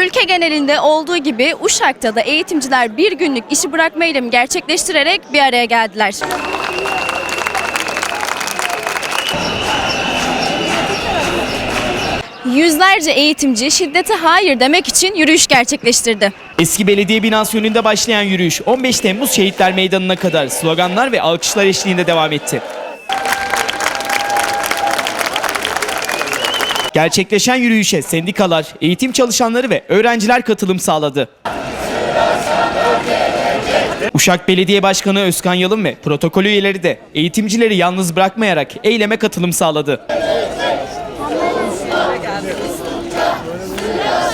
Ülke genelinde olduğu gibi Uşak'ta da eğitimciler bir günlük işi bırakma eylemi gerçekleştirerek bir araya geldiler. Yüzlerce eğitimci şiddete hayır demek için yürüyüş gerçekleştirdi. Eski belediye binası önünde başlayan yürüyüş 15 Temmuz Şehitler Meydanı'na kadar sloganlar ve alkışlar eşliğinde devam etti. Gerçekleşen yürüyüşe sendikalar, eğitim çalışanları ve öğrenciler katılım sağladı. Uşak Belediye Başkanı Özkan Yalın ve protokol üyeleri de eğitimcileri yalnız bırakmayarak eyleme katılım sağladı.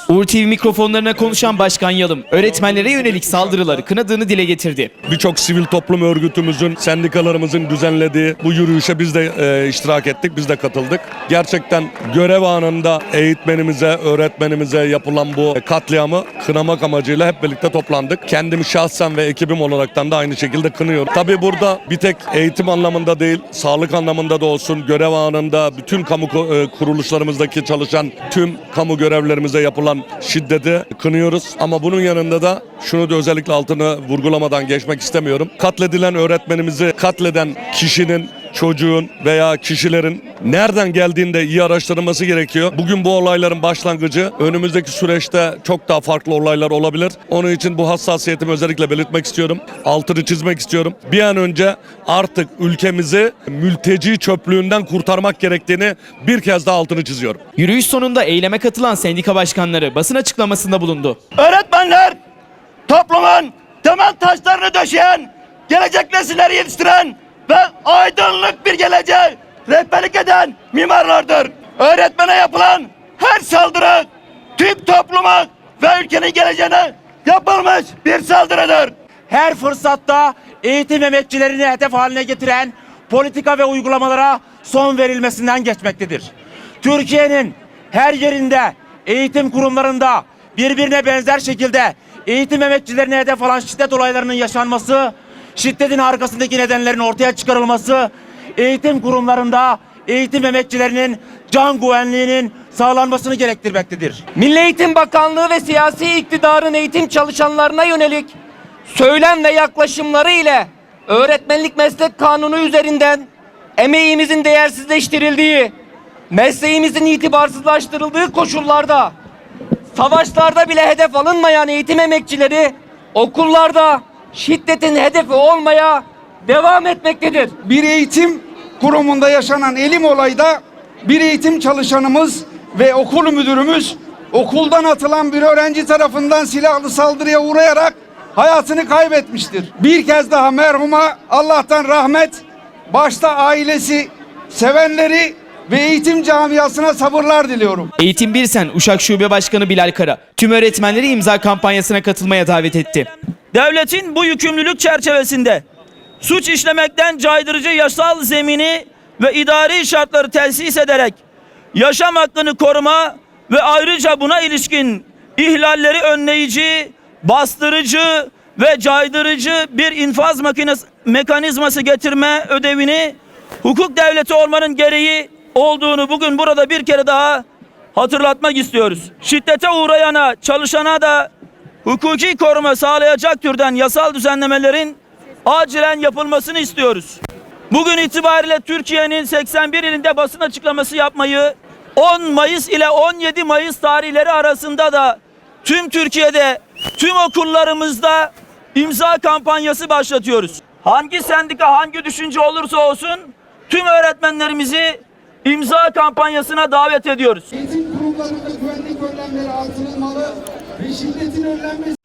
Uğur mikrofonlarına konuşan Başkan Yalım, öğretmenlere yönelik saldırıları kınadığını dile getirdi. Birçok sivil toplum örgütümüzün, sendikalarımızın düzenlediği bu yürüyüşe biz de e, iştirak ettik, biz de katıldık. Gerçekten görev anında eğitmenimize, öğretmenimize yapılan bu katliamı kınamak amacıyla hep birlikte toplandık. Kendim şahsen ve ekibim olaraktan da aynı şekilde kınıyorum. Tabii burada bir tek eğitim anlamında değil, sağlık anlamında da olsun, görev anında bütün kamu e, kuruluşlarımızdaki çalışan tüm kamu görevlerimize yapılan şiddeti kınıyoruz. Ama bunun yanında da şunu da özellikle altını vurgulamadan geçmek istemiyorum. Katledilen öğretmenimizi katleden kişinin çocuğun veya kişilerin nereden geldiğinde iyi araştırılması gerekiyor. Bugün bu olayların başlangıcı önümüzdeki süreçte çok daha farklı olaylar olabilir. Onun için bu hassasiyetimi özellikle belirtmek istiyorum. Altını çizmek istiyorum. Bir an önce artık ülkemizi mülteci çöplüğünden kurtarmak gerektiğini bir kez daha altını çiziyorum. Yürüyüş sonunda eyleme katılan sendika başkanları basın açıklamasında bulundu. Öğretmenler toplumun temel taşlarını döşeyen, gelecek nesilleri yetiştiren ve aydınlık bir geleceğe rehberlik eden mimarlardır. Öğretmene yapılan her saldırı tüm topluma ve ülkenin geleceğine yapılmış bir saldırıdır. her fırsatta eğitim emekçilerini hedef haline getiren politika ve uygulamalara son verilmesinden geçmektedir. Türkiye'nin her yerinde eğitim kurumlarında birbirine benzer şekilde eğitim emekçilerini hedef alan şiddet olaylarının yaşanması, şiddetin arkasındaki nedenlerin ortaya çıkarılması, eğitim kurumlarında eğitim emekçilerinin can güvenliğinin sağlanmasını gerektirmektedir. Milli Eğitim Bakanlığı ve siyasi iktidarın eğitim çalışanlarına yönelik söylem ve yaklaşımları ile öğretmenlik meslek kanunu üzerinden emeğimizin değersizleştirildiği, mesleğimizin itibarsızlaştırıldığı koşullarda savaşlarda bile hedef alınmayan eğitim emekçileri okullarda şiddetin hedefi olmaya devam etmektedir. bir eğitim kurumunda yaşanan elim olayda bir eğitim çalışanımız ve okul müdürümüz okuldan atılan bir öğrenci tarafından silahlı saldırıya uğrayarak hayatını kaybetmiştir. Bir kez daha merhuma Allah'tan rahmet, başta ailesi, sevenleri ve eğitim camiasına sabırlar diliyorum. Eğitim Birsen Uşak Şube Başkanı Bilal Kara tüm öğretmenleri imza kampanyasına katılmaya davet etti. Devletin bu yükümlülük çerçevesinde suç işlemekten caydırıcı yasal zemini ve idari şartları tesis ederek yaşam hakkını koruma ve ayrıca buna ilişkin ihlalleri önleyici, bastırıcı ve caydırıcı bir infaz makines- mekanizması getirme ödevini hukuk devleti olmanın gereği olduğunu bugün burada bir kere daha hatırlatmak istiyoruz. Şiddete uğrayana, çalışana da hukuki koruma sağlayacak türden yasal düzenlemelerin acilen yapılmasını istiyoruz. Bugün itibariyle Türkiye'nin 81 ilinde basın açıklaması yapmayı 10 Mayıs ile 17 Mayıs tarihleri arasında da tüm Türkiye'de tüm okullarımızda imza kampanyası başlatıyoruz. Hangi sendika hangi düşünce olursa olsun tüm öğretmenlerimizi imza kampanyasına davet ediyoruz. Eğitim kurumlarında güvenlik önlemleri artırılmalı ve şiddetin önlenmesi